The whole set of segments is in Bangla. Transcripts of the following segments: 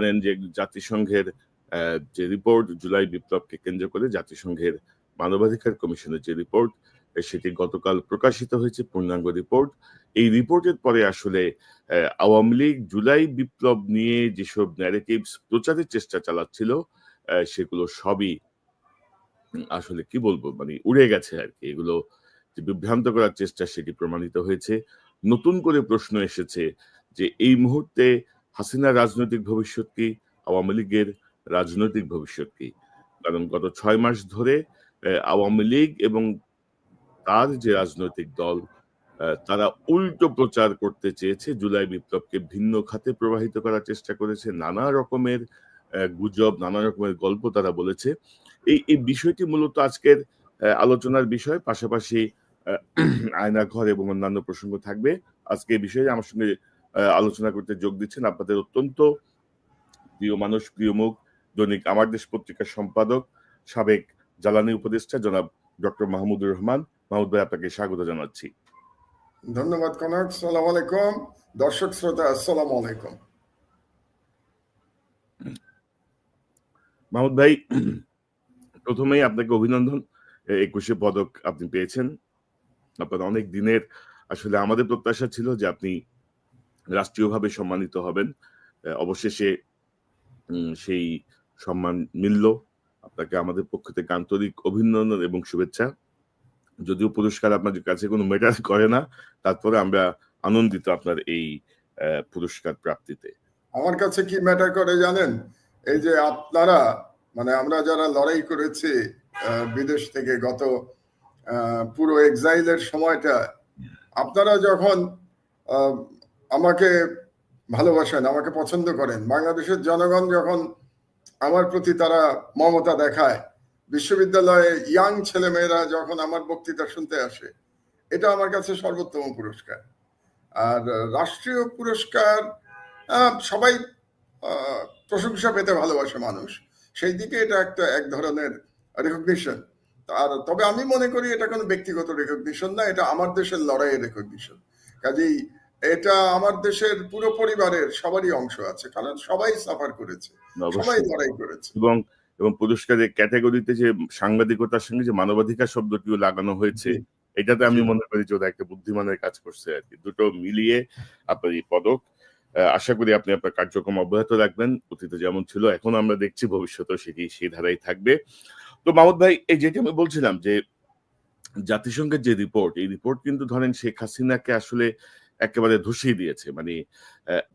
জানেন যে জাতিসংঘের যে রিপোর্ট জুলাই বিপ্লবকে কেন্দ্র করে জাতিসংঘের মানবাধিকার কমিশনের যে রিপোর্ট সেটি গতকাল প্রকাশিত হয়েছে, পূর্ণাঙ্গ রিপোর্ট। এই রিপোর্টের পরে আসলে আওয়ামী লীগ জুলাই বিপ্লব নিয়ে যেসব ন্যারেটিভস প্রচারের চেষ্টা চালাচ্ছিল সেগুলো সবই আসলে কি বলব মানে উড়ে গেছে আর কি। এগুলো যে বিভ্রান্ত করার চেষ্টা, সেটি প্রমাণিত হয়েছে। নতুন করে প্রশ্ন এসেছে যে এই মুহূর্তে হাসিনার রাজনৈতিক ভবিষ্যৎ কি? আওয়ামী লীগের রাজনৈতিক ভবিষ্যৎ কি? কারণ গত ছয় মাস ধরে আওয়ামী লীগ এবং তার যে রাজনৈতিক দল তারা উল্টো প্রচার করতে চেয়েছে, জুলাই বিপ্লবকে ভিন্ন খাতে প্রবাহিত করার চেষ্টা করেছে, নানা রকমের গুজব, নানা রকমের গল্প তারা বলেছে। এই এই বিষয়টি মূলত আজকের আলোচনার বিষয়, পাশাপাশি আয়নাঘর এবং অন্যান্য প্রসঙ্গ থাকবে। আজকে এই বিষয়ে আমার সঙ্গে আলোচনা করতে যোগ দিচ্ছেন আপনাদের অত্যন্ত প্রিয় মানুষ প্রিয় মুখ দৈনিক আমার দেশ পত্রিকার সম্পাদক সাবেক জ্বালানি উপদেষ্টা জনাব ডক্টর মাহমুদুর রহমান। মাহমুদ ভাই আপনাকে স্বাগত জানাচ্ছি। ধন্যবাদ কনক সালাম আলাইকুম। দর্শক শ্রোতা আসসালাম আলাইকুম। মাহমুদ ভাই প্রথমেই আপনাকে অভিনন্দন। একুশে পদক আপনি পেয়েছেন। আপনার অনেক দিনের আসলে আমাদের প্রত্যাশা ছিল যে আপনি রাষ্ট্রীয়ভাবে সম্মানিত হবেন। অবশেষে সেই সম্মান মিলল। আপনাকে আমাদের পক্ষ থেকে আন্তরিক অভিনন্দন এবং শুভেচ্ছা। যদিও পুরস্কার আপনাদের কাছে কোনো মেটার করে না, তারপরে আমরা আনন্দিত আপনার এই পুরস্কার প্রাপ্তিতে। আমার কাছে কি ম্যাটার করে জানেন? এই যে আপনারা মানে আমরা যারা লড়াই করেছি বিদেশ থেকে গত পুরো এক্সাইলের সময়টা, আপনারা যখন আমাকে ভালোবাসেন, আমাকে পছন্দ করেন। বাংলাদেশের জনগণ যখন আমার প্রতি তারা মমতা দেখায়, বিশ্ববিদ্যালয়ে ইয়াং ছেলেমেয়েরা যখন আমার বক্তৃতা শুনতে আসে, এটা আমার কাছে সর্বোত্তম পুরস্কার। আর রাষ্ট্রীয় পুরস্কার সবাই প্রশংসা পেতে ভালোবাসে মানুষ। সেই দিকে এটা একটা এক ধরনের রেকগনিশন আর তবে আমি মনে করি এটা কোনো ব্যক্তিগত রেকগনিশন না, এটা আমার দেশের লড়াইয়ের রেকগনিশন কাজেই এটা আমার দেশের পুরো পরিবারের সবারই অংশ আছে কারণ সবাই সাফার করেছে সবাই লড়াই করেছে। এবং এবং পুরস্কারের ক্যাটাগরিতে যে সাংবাদিকতার সঙ্গে যে মানবাধিকার শব্দটিও লাগানো হয়েছে এটাতে আমি মনে করি যে ওরা একটা বুদ্ধিমানের কাজ করছে আর কি। দুটো মিলিয়ে আপনার এই পদক আশা করি আপনি আপনার কার্যক্রম অব্যাহত রাখবেন। অতীতে যেমন ছিল এখন আমরা দেখছি ভবিষ্যতেও সেটি সেই ধারাই থাকবে। তো মাহমুদ ভাই এই যেটি আমি বলছিলাম যে জাতিসংঘের যে রিপোর্ট এই রিপোর্ট কিন্তু ধরেন শেখ হাসিনাকে আসলে একেবারে ধসিয়ে দিয়েছে মানে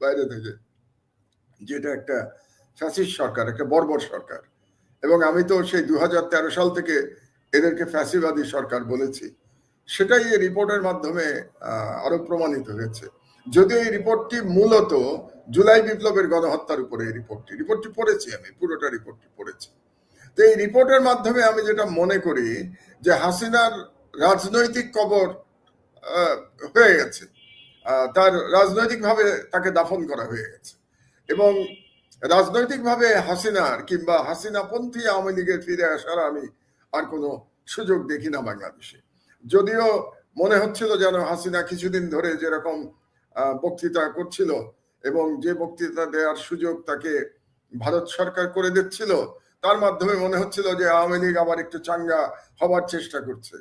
বাইরে থেকে। যেটা একটা ফ্যাসিস্ট সরকার, একটা বর্বর সরকার। এবং আমি তো সেই দু সাল থেকে এদেরকে ফ্যাসিবাদী সরকার বলেছি। সেটাই এই রিপোর্টের মাধ্যমে আরও প্রমাণিত হয়েছে। যদিও এই রিপোর্টটি মূলত জুলাই বিপ্লবের গণহত্যার উপরে এই রিপোর্টটি রিপোর্টটি পড়েছি আমি, পুরোটা রিপোর্টটি পড়েছি। তো এই রিপোর্টের মাধ্যমে আমি যেটা মনে করি যে হাসিনার রাজনৈতিক কবর হয়ে গেছে। তার রাজনৈতিকভাবে তাকে দাফন করা হয়ে গেছে। এবং রাজনৈতিকভাবে হাসিনার কিংবা হাসিনাপন্থী আওয়ামী লীগের ফিরে আসার আমি আর কোনো সুযোগ দেখি না বাংলাদেশে। যদিও মনে হচ্ছিল যেন হাসিনা কিছুদিন ধরে যেরকম বক্তৃতা করছিল এবং যে বক্তৃতা দেওয়ার সুযোগ তাকে ভারত সরকার করে দিচ্ছিল, তার মাধ্যমে মনে হচ্ছিল যে আওয়ামী লীগ আবার একটু চাঙ্গা হবার চেষ্টা করছে।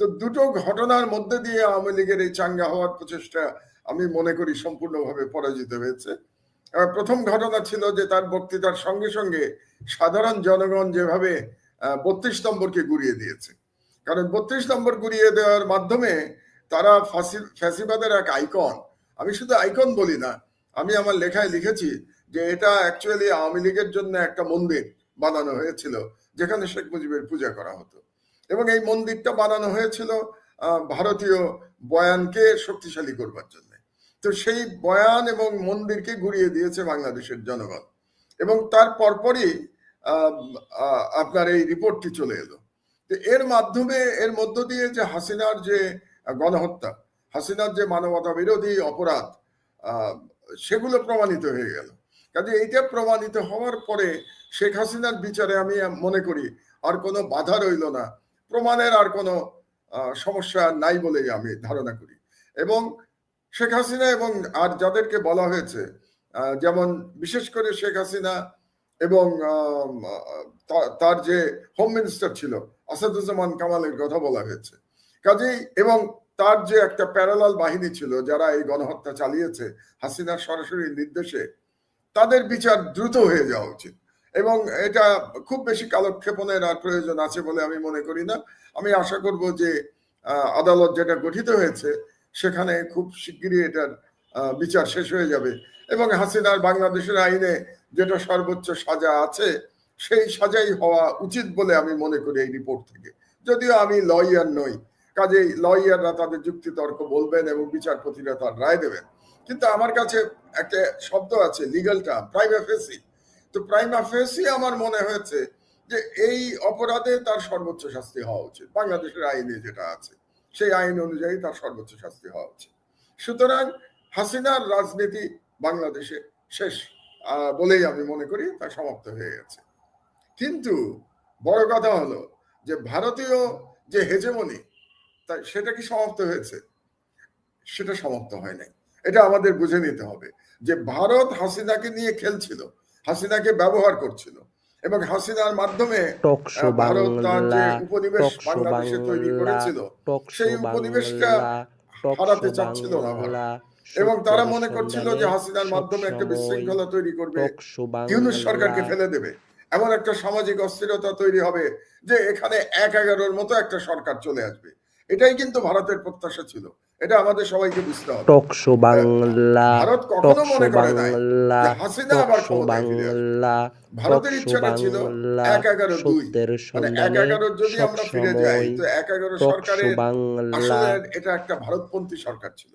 তো দুটো ঘটনার মধ্যে দিয়ে আওয়ামী লীগের এই চাঙ্গা হওয়ার প্রচেষ্টা আমি মনে করি সম্পূর্ণভাবে পরাজিত হয়েছে। প্রথম ঘটনা ছিল যে তার বক্তৃতার সঙ্গে সঙ্গে সাধারণ জনগণ যেভাবে বত্রিশ নম্বরকে গুড়িয়ে দিয়েছে। কারণ বত্রিশ নম্বর গুড়িয়ে দেওয়ার মাধ্যমে তারা ফ্যাসিবাদের এক আইকন। আমি শুধু আইকন বলি না, আমি আমার লেখায় লিখেছি যে এটা অ্যাকচুয়ালি আওয়ামী লীগের জন্য একটা মন্দির বানানো হয়েছিল, যেখানে শেখ মুজিবের পূজা করা হতো। এবং এই মন্দিরটা বানানো হয়েছিল ভারতীয় বয়ানকে শক্তিশালী করবার জন্য। তো সেই বয়ান এবং মন্দিরকে ঘুরিয়ে দিয়েছে বাংলাদেশের জনগণ। এবং তার পরপরই আপনার এই রিপোর্টটি চলে এলো। তো এর মাধ্যমে, এর মধ্য দিয়ে যে হাসিনার যে গণহত্যা, হাসিনার যে মানবতা বিরোধী অপরাধ সেগুলো প্রমাণিত হয়ে গেল। কাজে এইটা প্রমাণিত হওয়ার পরে শেখ হাসিনার বিচারে আমি মনে করি আর কোনো বাধা রইল না প্রমাণের আর কোনো সমস্যা নাই বলেই আমি ধারণা করি। এবং শেখ হাসিনা এবং আর যাদেরকে বলা হয়েছে যেমন বিশেষ করে শেখ হাসিনা এবং তার যে হোম মিনিস্টার ছিল, আসাদুজ্জামান কামালের কথা বলা হয়েছে। কাজেই এবং তার যে একটা প্যারালাল বাহিনী ছিল, যারা এই গণহত্যা চালিয়েছে, হাসিনার সরাসরি নির্দেশে, তাদের বিচার দ্রুত হয়ে যাওয়া উচিত। এবং এটা খুব বেশি কালক্ষেপণের আর প্রয়োজন আছে বলে আমি মনে করি না। আমি আশা করব যে আদালত যেটা গঠিত হয়েছে, সেখানে খুব শিগগিরই এটার বিচার শেষ হয়ে যাবে। এবং হাসিনার বাংলাদেশের আইনে যেটা সর্বোচ্চ সাজা আছে, সেই সাজাই হওয়া উচিত বলে আমি মনে করি এই রিপোর্ট থেকে। যদিও আমি লয়ার নই, কাজেই লয়াররা তাদের যুক্তি তর্ক বলবেন এবং বিচারপতিরা তার রায় দেবেন। কিন্তু আমার কাছে একটা শব্দ আছে লিগালটা প্রাইমা ফেসি তো প্রাইমা ফেসি আমার মনে হয়েছে যে এই অপরাধে তার সর্বোচ্চ শাস্তি হওয়া উচিত। বাংলাদেশের আইনে যেটা আছে, সেই আইন অনুযায়ী তার সর্বোচ্চ শাস্তি হওয়া উচিত। সুতরাং হাসিনার রাজনীতি বাংলাদেশে শেষ বলেই আমি মনে করি তা সমাপ্ত হয়ে গেছে। কিন্তু বড় কথা হলো যে ভারতীয় যে হেজেমনি, তা সেটা কি সমাপ্ত হয়েছে? সেটা সমাপ্ত হয় নাই। এটা আমাদের বুঝে নিতে হবে যে ভারত হাসিনাকে নিয়ে খেলছিল। হাসিনাকে ব্যবহার করছিল। এবং হাসিনার মাধ্যমে ভারত তার যে উপনিবেশ বাংলাদেশে তৈরি করেছিল সেই উপনিবেশটা হারাতে চাচ্ছিল না এবং তারা মনে করছিল যে হাসিনার মাধ্যমে একটা বিশৃঙ্খলা তৈরি করবে ইউনুস সরকারকে ফেলে দেবে। এমন একটা সামাজিক অস্থিরতা তৈরি হবে যে এখানে এক এগারোর মতো একটা সরকার চলে আসবে। এটাই কিন্তু ভারতের প্রত্যাশা ছিল। এটা আমাদের সবাইকে বুঝতে হবে। টকশো বাংলা ভারত কখনো মনে করে নাই হাসিনা আবার ক্ষমতায় ফিরে ভারতের ইচ্ছাটা ছিল এক এগারো দুই। মানে এক এগারো যদি আমরা ফিরে যাই তো এক এগারো সরকারের বাংলা। আসলে এটা একটা ভারতপন্থী সরকার ছিল।